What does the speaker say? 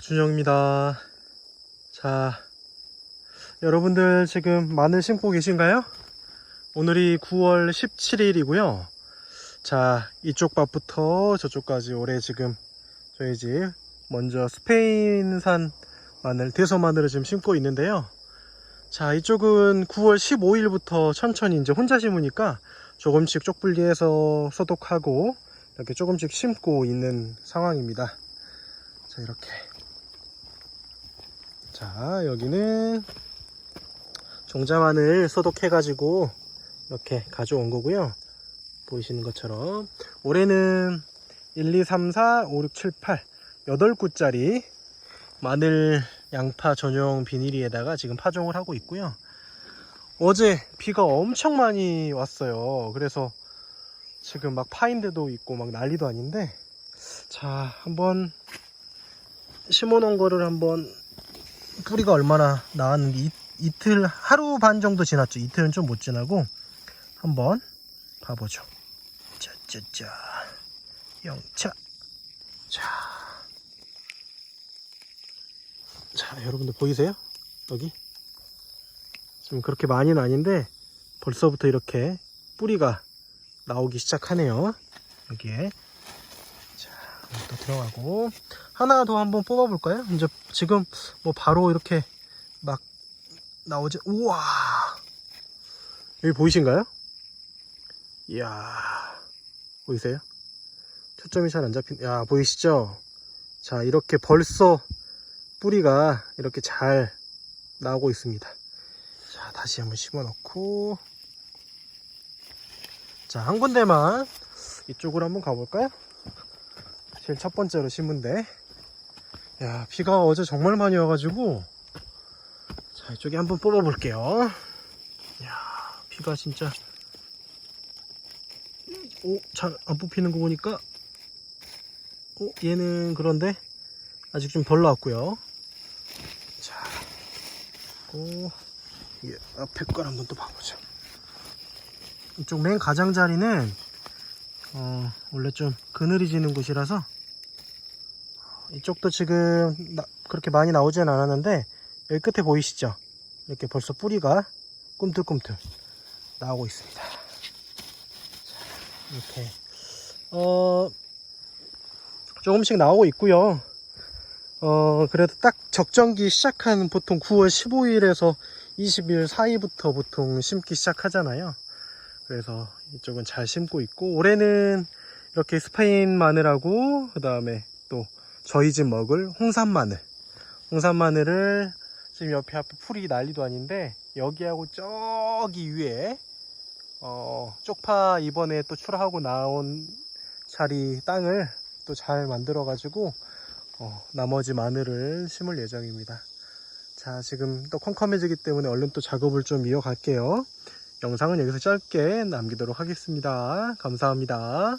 준영입니다. 자, 여러분들 지금 마늘 심고 계신가요? 오늘이 9월 17일이고요. 자, 이쪽 밭부터 저쪽까지 올해 지금 저희 집 먼저 스페인산 마늘, 대서 마늘을 지금 심고 있는데요. 자, 이쪽은 9월 15일부터 천천히 이제 혼자 심으니까 조금씩 쪽분리해서 소독하고 이렇게 조금씩 심고 있는 상황입니다. 자, 이렇게. 자, 여기는 종자마늘 소독해 가지고 이렇게 가져온 거고요. 보이시는 것처럼. 올해는 1, 2, 3, 4, 5, 6, 7, 8, 8구짜리 마늘 양파 전용 비닐이에다가 지금 파종을 하고 있고요. 어제 비가 엄청 많이 왔어요. 그래서 지금 막 파인데도 있고 막 난리도 아닌데 자 한번 심어놓은 거를 한번 뿌리가 얼마나 나왔는지 이, 이틀 하루 반 정도 지났죠. 이틀은 좀 못 지나고 한번 봐보죠. 짜짜짜 영차 자. 자, 여러분들 보이세요? 여기? 지금 그렇게 많이는 아닌데 벌써부터 이렇게 뿌리가 나오기 시작하네요. 여기에. 또 들어가고 하나 더 한번 뽑아 볼까요? 이제 지금 뭐 바로 이렇게 막 나오지. 우와. 여기 보이신가요? 이야. 보이세요? 초점이 잘 안 잡힌. 야, 보이시죠? 자, 이렇게 벌써 뿌리가 이렇게 잘 나오고 있습니다. 자, 다시 한번 심어 넣고. 자, 한 군데만 이쪽으로 한번 가볼까요? 제일 첫 번째로 심은데. 야, 비가 어제 정말 많이 와가지고. 자, 이쪽에 한번 뽑아 볼게요. 야, 비가 진짜. 오, 잘 안 뽑히는 거 보니까. 오, 얘는 그런데 아직 좀 덜 나왔고요. 자, 고이 앞에 걸 한번 또 봐보죠. 이쪽 맨 가장자리는 어, 원래 좀 그늘이 지는 곳이라서 이쪽도 지금 나- 그렇게 많이 나오진 않았는데 여기 끝에 보이시죠? 이렇게 벌써 뿌리가 꿈틀꿈틀 나오고 있습니다. 자, 이렇게 어 조금씩 나오고 있고요. 어, 그래도 딱 적정기 시작한 보통 9월 15일에서 20일 사이부터 보통 심기 시작하잖아요. 그래서 이쪽은 잘 심고 있고, 올해는 이렇게 스페인 마늘하고, 그 다음에 또 저희 집 먹을 홍산 마늘. 홍산 마늘을 지금 옆에 앞에 풀이 난리도 아닌데, 여기하고 저기 위에, 어, 쪽파 이번에 또 출하하고 나온 자리 땅을 또 잘 만들어 가지고, 어, 나머지 마늘을 심을 예정입니다. 자, 지금 또 컴컴해지기 때문에 얼른 또 작업을 좀 이어갈게요. 영상은 여기서 짧게 남기도록 하겠습니다. 감사합니다.